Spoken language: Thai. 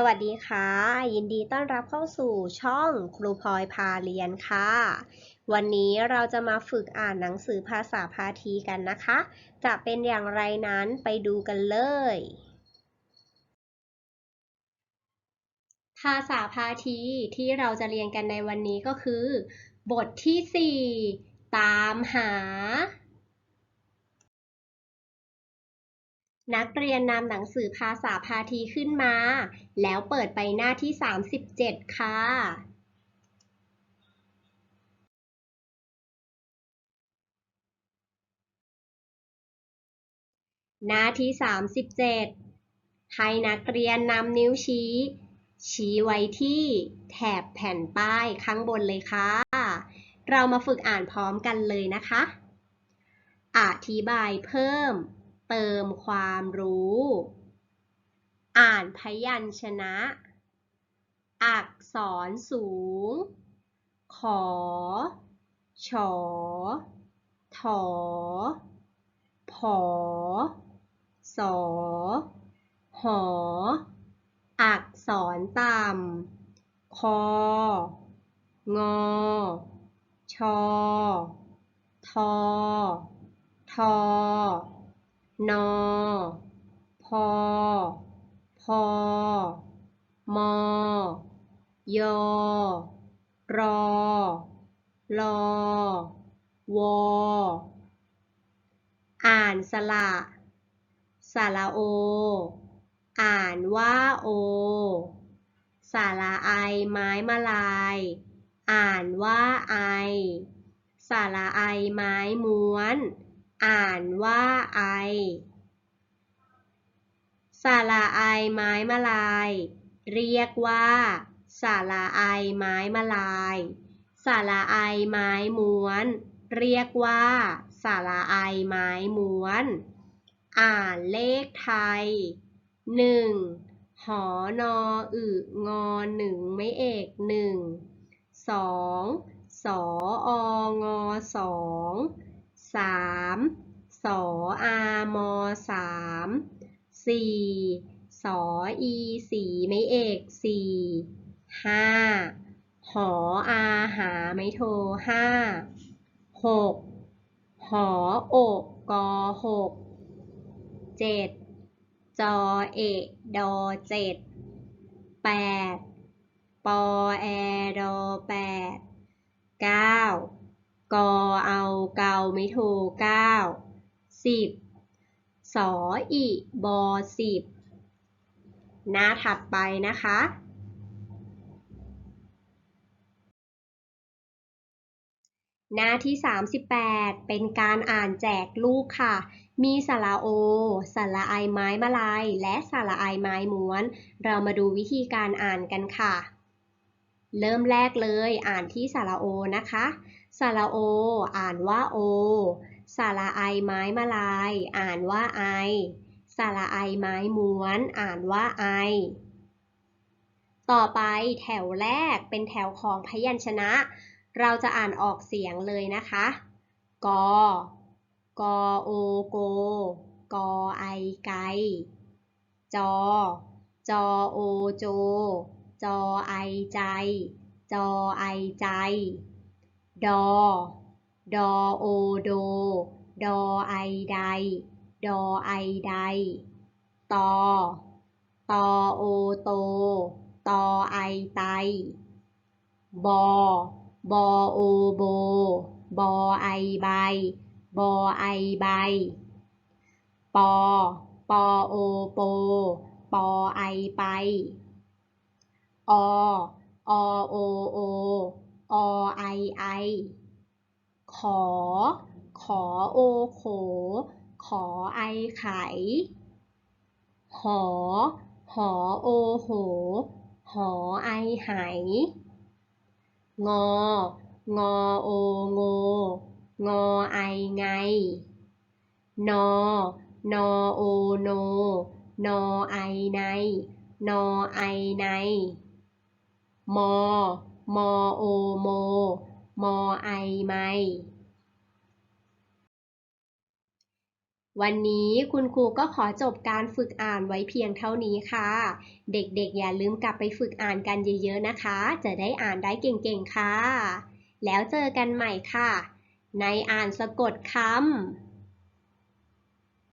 สวัสดีค่ะ ยินดีต้อนรับเข้าสู่ช่องครูพลอยพาเรียนค่ะ วันนี้เราจะมาฝึกอ่านหนังสือภาษาพาทีกันนะคะ จะเป็นอย่างไรนั้นไปดูกันเลย ภาษาพาทีที่เราจะเรียนกันในวันนี้ก็คือ บทที่ 4 ตามหา นักเรียนนำหนังสือภาษาพาทีขึ้นมา แล้วเปิดไปหน้าที่ 37 ค่ะ หน้าที่ 37 ให้นักเรียนนำนิ้วชี้ ชี้ไว้ที่แถบแผ่นป้ายข้างบนเลยค่ะ เรามาฝึกอ่านพร้อมกันเลยนะคะ อธิบายเพิ่ม เติมความรู้ อ่านพยัญชนะ อักษรสูง ขอฉอถอ ผอ สอ หอ อักษรต่ำ คอ งอ ชอ ทอ ทอ นอ พอ พอ มอยอ รอ ลอ วอ อ่านสระสระโอ อ่านว่าโอสระไอไม้มาลาย อ่านว่าไอสระไอไม้ม้วน อ่านว่าไอสระไอไม้มาลาย เรียกว่าสระไอไม้มาลายสระไอไม้ม้วน เรียกว่าสระไอไม้ม้วน อ่านเลขไทยหนึ่งหอนออึงอหนึ่งไม่เอกหนึ่งสองสอองอสอง สามสออามอสามสี่สออีสี่ไม่เอกสี่ห้าหออาหาไม่โทห้าหกหอโอกกอหกเจ็ดจอเอกดอเจ็ดแปดปอแอดอแปดเก้า กอเอาเกาไม่โทเก้าสิบสออีบอสิบหน้าถัดไปนะคะ หน้าที่ 38 เป็นการอ่านแจกลูกค่ะ มีสระโอสระไอไม้มาลาย และสระไอไม้ม้วน เรามาดูวิธีการอ่านกันค่ะ เริ่มแรกเลยอ่านที่สระโอนะคะ สาระโอ อ่านว่าโอ สาระไอไม้มาลาย อ่านว่าไอ สาระไอไม้ม้วน อ่านว่าไอ ต่อไปแถวแรกเป็นแถวของพยัญชนะ เราจะอ่านออกเสียงเลยนะคะ กอ กอโอโก กอไอไก จอ จอโอโจ จอไอใจ จอไอใจ ดอ ดอโอโด ดอไอใดดอไอใดตอ ตอโอโต ตอไอไต บอ บอโอโบ บอไอใบ บอไอใบ ปอ ปอโอโป ปอไอไป อ อโอโอ อไอไอ ขอ ขอโอโข ขอไอไข หอ หอโอโห หอไอไหงอ งอโองงอไอไง นอ นอโอโน นอไอใน นอไอใน มอ มอโอโม มอไอไมวันนี้คุณครูก็ขอจบการฝึกอ่านไว้เพียงเท่านี้ค่ะ เด็กๆ อย่าลืมกลับไปฝึกอ่านกันเยอะๆนะคะ จะได้อ่านได้เก่งๆ ค่ะ แล้วเจอกันใหม่ค่ะ ในอ่านสะกดคำ